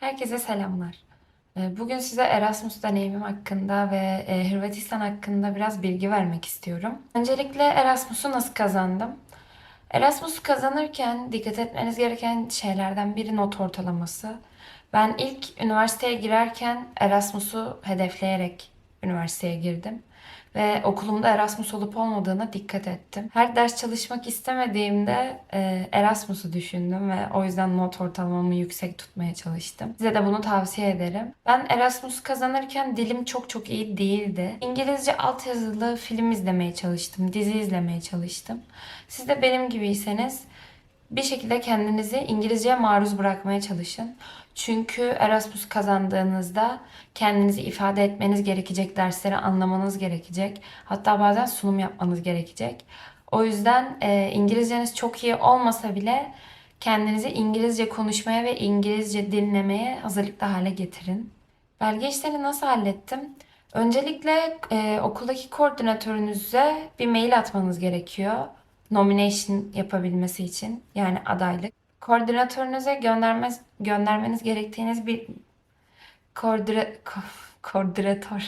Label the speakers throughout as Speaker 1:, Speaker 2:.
Speaker 1: Herkese selamlar. Ee, Bugün size Erasmus deneyimim hakkında ve e, Hırvatistan hakkında biraz bilgi vermek istiyorum. Öncelikle Erasmus'u nasıl kazandım? Erasmus'u kazanırken dikkat etmeniz gereken şeylerden biri not ortalaması. Ben ilk üniversiteye girerken Erasmus'u hedefleyerek üniversiteye girdim. Ve okulumda Erasmus olup olmadığına dikkat ettim. Her ders çalışmak istemediğimde e, Erasmus'u düşündüm ve o yüzden not ortalamamı yüksek tutmaya çalıştım. Size de bunu tavsiye ederim. Ben Erasmus kazanırken dilim çok çok iyi değildi. İngilizce altyazılı film izlemeye çalıştım, dizi izlemeye çalıştım. Siz de benim gibiyseniz bir şekilde kendinizi İngilizceye maruz bırakmaya çalışın. Çünkü Erasmus kazandığınızda kendinizi ifade etmeniz gerekecek, dersleri anlamanız gerekecek. Hatta bazen sunum yapmanız gerekecek. O yüzden e, İngilizceniz çok iyi olmasa bile kendinizi İngilizce konuşmaya ve İngilizce dinlemeye hazırlıklı hale getirin. Belge işlerini nasıl hallettim? Öncelikle e, okuldaki koordinatörünüze bir mail atmanız gerekiyor. Nomination yapabilmesi için yani adaylık. Koordinatörünüze göndermez, göndermeniz gerektiğiniz bir koordine, ko, koordinatör.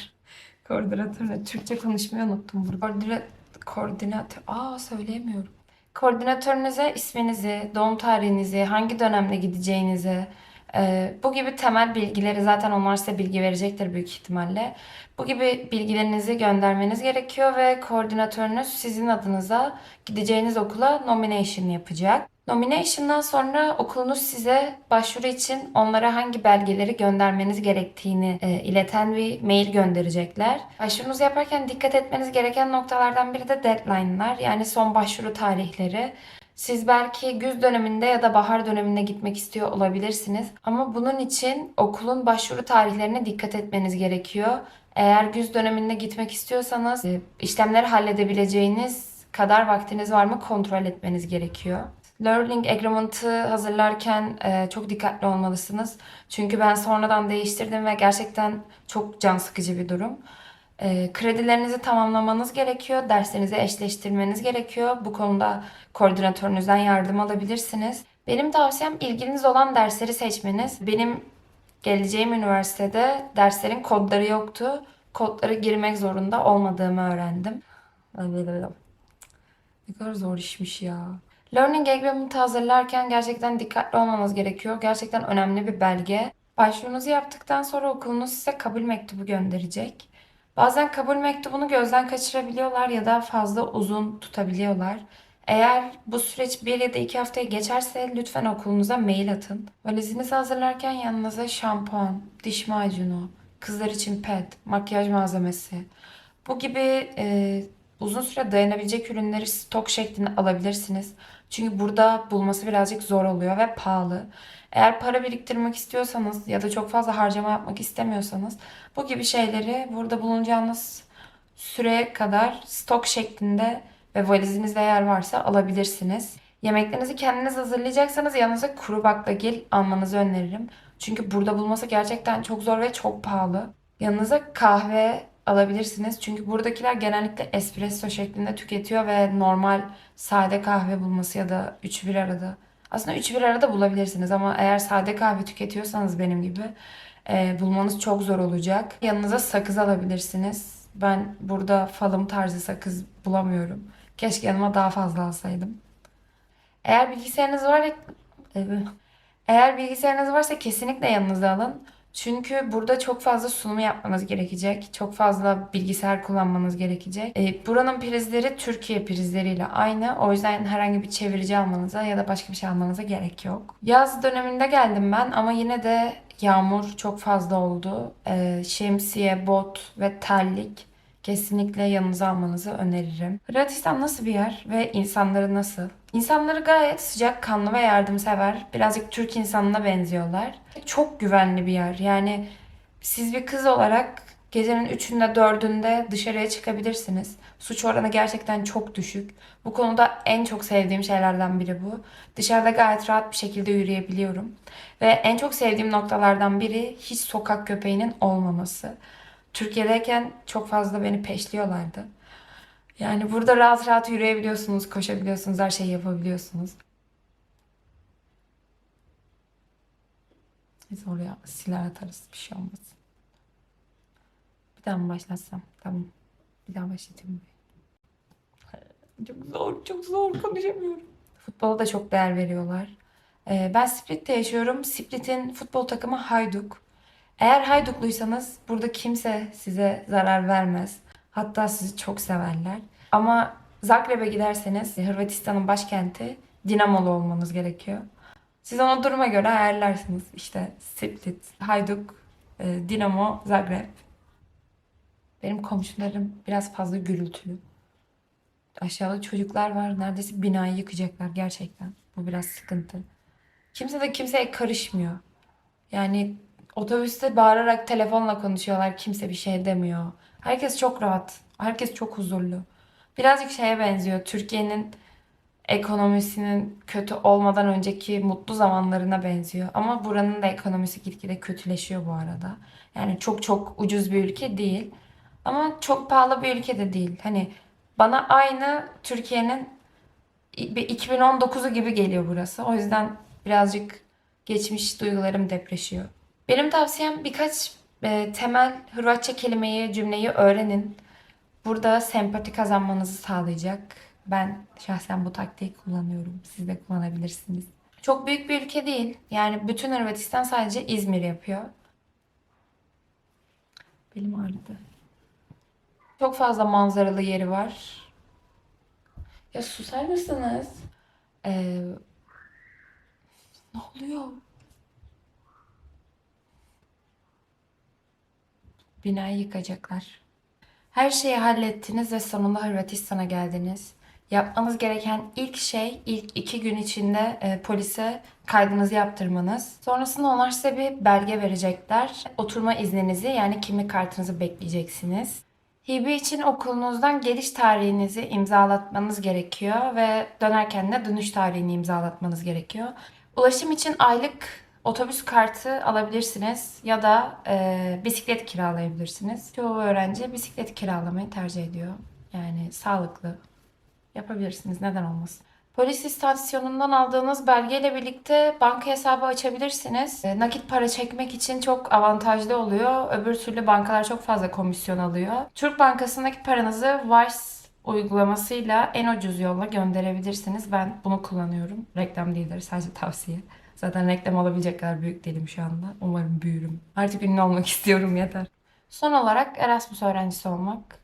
Speaker 1: Koordinatör ne? Türkçe konuşmayı unuttum burada. Koordine, koordinatör. Aa söyleyemiyorum. Koordinatörünüze isminizi, doğum tarihinizi, hangi dönemde gideceğinizi, e, bu gibi temel bilgileri zaten onlar size bilgi verecektir büyük ihtimalle. Bu gibi bilgilerinizi göndermeniz gerekiyor ve koordinatörünüz sizin adınıza gideceğiniz okula nomination yapacak. Nomination'dan sonra okulunuz size başvuru için onlara hangi belgeleri göndermeniz gerektiğini e, ileten bir mail gönderecekler. Başvurunuzu yaparken dikkat etmeniz gereken noktalardan biri de deadline'lar yani son başvuru tarihleri. Siz belki güz döneminde ya da bahar döneminde gitmek istiyor olabilirsiniz. Ama bunun için okulun başvuru tarihlerine dikkat etmeniz gerekiyor. Eğer güz döneminde gitmek istiyorsanız e, işlemleri halledebileceğiniz kadar vaktiniz var mı kontrol etmeniz gerekiyor. Learning Agreement'ı hazırlarken e, çok dikkatli olmalısınız. Çünkü ben sonradan değiştirdim ve gerçekten çok can sıkıcı bir durum. E, kredilerinizi tamamlamanız gerekiyor. Derslerinizi eşleştirmeniz gerekiyor. Bu konuda koordinatörünüzden yardım alabilirsiniz. Benim tavsiyem ilginiz olan dersleri seçmeniz. Benim geleceğim üniversitede derslerin kodları yoktu. Kodları girmek zorunda olmadığımı öğrendim. Ne kadar zor işmiş ya. Learning Agreement'ı hazırlarken gerçekten dikkatli olmanız gerekiyor. Gerçekten önemli bir belge. Başvurunuzu yaptıktan sonra okulunuz size kabul mektubu gönderecek. Bazen kabul mektubunu gözden kaçırabiliyorlar ya da fazla uzun tutabiliyorlar. Eğer bu süreç bir ya da iki haftayı geçerse lütfen okulunuza mail atın. Valizinizi hazırlarken yanınıza şampuan, diş macunu, kızlar için ped, makyaj malzemesi, bu gibi e, uzun süre dayanabilecek ürünleri stok şeklinde alabilirsiniz. Çünkü burada bulması birazcık zor oluyor ve pahalı. Eğer para biriktirmek istiyorsanız ya da çok fazla harcama yapmak istemiyorsanız bu gibi şeyleri burada bulunacağınız süreye kadar stok şeklinde ve valizinizde yer varsa alabilirsiniz. Yemeklerinizi kendiniz hazırlayacaksanız yanınıza kuru baklagil almanızı öneririm. Çünkü burada bulması gerçekten çok zor ve çok pahalı. Yanınıza kahve alabilirsiniz. Çünkü buradakiler genellikle espresso şeklinde tüketiyor ve normal sade kahve bulması ya da 3 bir arada. Aslında 3 bir arada bulabilirsiniz ama eğer sade kahve tüketiyorsanız benim gibi e, bulmanız çok zor olacak. Yanınıza sakız alabilirsiniz. Ben burada falım tarzı sakız bulamıyorum. Keşke yanıma daha fazla alsaydım. Eğer bilgisayarınız var eğer bilgisayarınız varsa kesinlikle yanınıza alın. Çünkü burada çok fazla sunumu yapmanız gerekecek. Çok fazla bilgisayar kullanmanız gerekecek. E, buranın prizleri Türkiye prizleriyle aynı. O yüzden herhangi bir çevirici almanıza ya da başka bir şey almanıza gerek yok. Yaz döneminde geldim ben ama yine de yağmur çok fazla oldu. E, şemsiye, bot ve terlik kesinlikle yanınıza almanızı öneririm. Hırvatistan nasıl bir yer ve insanları nasıl? İnsanları gayet sıcakkanlı ve yardımsever. Birazcık Türk insanına benziyorlar. Çok güvenli bir yer. Yani siz bir kız olarak gecenin 3'ünde 4'ünde dışarıya çıkabilirsiniz. Suç oranı gerçekten çok düşük. Bu konuda en çok sevdiğim şeylerden biri bu. Dışarıda gayet rahat bir şekilde yürüyebiliyorum. Ve en çok sevdiğim noktalardan biri hiç sokak köpeğinin olmaması. Türkiye'deyken çok fazla beni peşliyorlardı. Yani burada rahat rahat yürüyebiliyorsunuz, koşabiliyorsunuz, her şeyi yapabiliyorsunuz. Biz oraya silah atarız. Bir şey olmaz. Bir daha mı başlatsam? Tamam. Bir daha başlatayım. Çok zor, çok zor konuşamıyorum. Futbola da çok değer veriyorlar. Ee, ben Split'te yaşıyorum. Split'in futbol takımı Hayduk. Eğer Haydukluysanız burada kimse size zarar vermez. Hatta sizi çok severler. Ama Zagreb'e giderseniz Hırvatistan'ın başkenti Dinamolu olmanız gerekiyor. Siz ona duruma göre ayarlarsınız. İşte Split, Hajduk, e, Dinamo, Zagreb. Benim komşularım biraz fazla gürültülü. Aşağıda çocuklar var. Neredeyse binayı yıkacaklar gerçekten. Bu biraz sıkıntı. Kimse de kimseye karışmıyor. Yani otobüste bağırarak telefonla konuşuyorlar. Kimse bir şey demiyor. Herkes çok rahat. Herkes çok huzurlu. Birazcık şeye benziyor. Türkiye'nin ekonomisinin kötü olmadan önceki mutlu zamanlarına benziyor. Ama buranın da ekonomisi gitgide kötüleşiyor bu arada. Yani çok çok ucuz bir ülke değil. Ama çok pahalı bir ülke de değil. Hani bana aynı Türkiye'nin 2019'u gibi geliyor burası. O yüzden birazcık geçmiş duygularım depreşiyor. Benim tavsiyem birkaç e, temel Hırvatça kelimeyi, cümleyi öğrenin. Burada sempati kazanmanızı sağlayacak. Ben şahsen bu taktiği kullanıyorum. Siz de kullanabilirsiniz. Çok büyük bir ülke değil. Yani bütün Hırvatistan sadece İzmir yapıyor. Belim ağrıdı. Çok fazla manzaralı yeri var. Ya susar mısınız? Ee, ne oluyor? Binayı yıkacaklar. Her şeyi hallettiniz ve sonunda Hırvatistan'a geldiniz. Yapmanız gereken ilk şey ilk iki gün içinde e, polise kaydınızı yaptırmanız. Sonrasında onlar size bir belge verecekler. Oturma izninizi yani kimlik kartınızı bekleyeceksiniz. Hibe için okulunuzdan geliş tarihinizi imzalatmanız gerekiyor ve dönerken de dönüş tarihini imzalatmanız gerekiyor. Ulaşım için aylık otobüs kartı alabilirsiniz ya da e, bisiklet kiralayabilirsiniz. Çoğu öğrenci bisiklet kiralamayı tercih ediyor. Yani sağlıklı. Yapabilirsiniz. Neden olmasın? Polis istasyonundan aldığınız belgeyle birlikte banka hesabı açabilirsiniz. E, Nakit para çekmek için çok avantajlı oluyor. Öbür türlü bankalar çok fazla komisyon alıyor. Türk Bankası'ndaki paranızı Wise uygulamasıyla en ucuz yolla gönderebilirsiniz. Ben bunu kullanıyorum. Reklam değildir, sadece tavsiye. Zaten reklam olabilecek kadar büyük değilim şu anda. Umarım büyürüm. Artık ünlü olmak istiyorum yeter. Son olarak Erasmus öğrencisi olmak.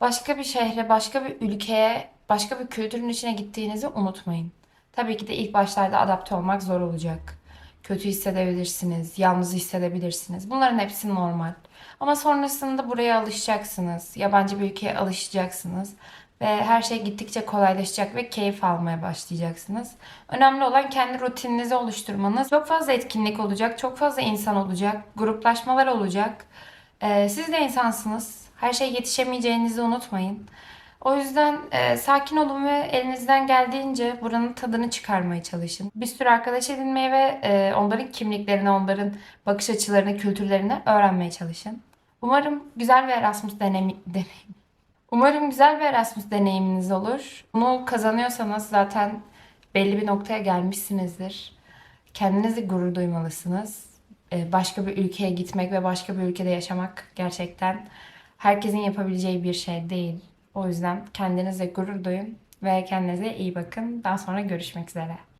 Speaker 1: Başka bir şehre, başka bir ülkeye, başka bir kültürün içine gittiğinizi unutmayın. Tabii ki de ilk başlarda adapte olmak zor olacak. Kötü hissedebilirsiniz, yalnız hissedebilirsiniz. Bunların hepsi normal. Ama sonrasında buraya alışacaksınız. Yabancı bir ülkeye alışacaksınız. Ve her şey gittikçe kolaylaşacak ve keyif almaya başlayacaksınız. Önemli olan kendi rutininizi oluşturmanız. Çok fazla etkinlik olacak, çok fazla insan olacak, gruplaşmalar olacak. Ee, siz de insansınız. Her şeye yetişemeyeceğinizi unutmayın. O yüzden e, sakin olun ve elinizden geldiğince buranın tadını çıkarmaya çalışın. Bir sürü arkadaş edinmeye ve e, onların kimliklerini, onların bakış açılarını, kültürlerini öğrenmeye çalışın. Umarım güzel bir Erasmus deneyimi, deneyim. Umarım güzel bir Erasmus deneyiminiz olur. Bunu kazanıyorsanız zaten belli bir noktaya gelmişsinizdir. Kendinizi gurur duymalısınız. Ee, Başka bir ülkeye gitmek ve başka bir ülkede yaşamak gerçekten herkesin yapabileceği bir şey değil. O yüzden kendinize gurur duyun ve kendinize iyi bakın. Daha sonra görüşmek üzere.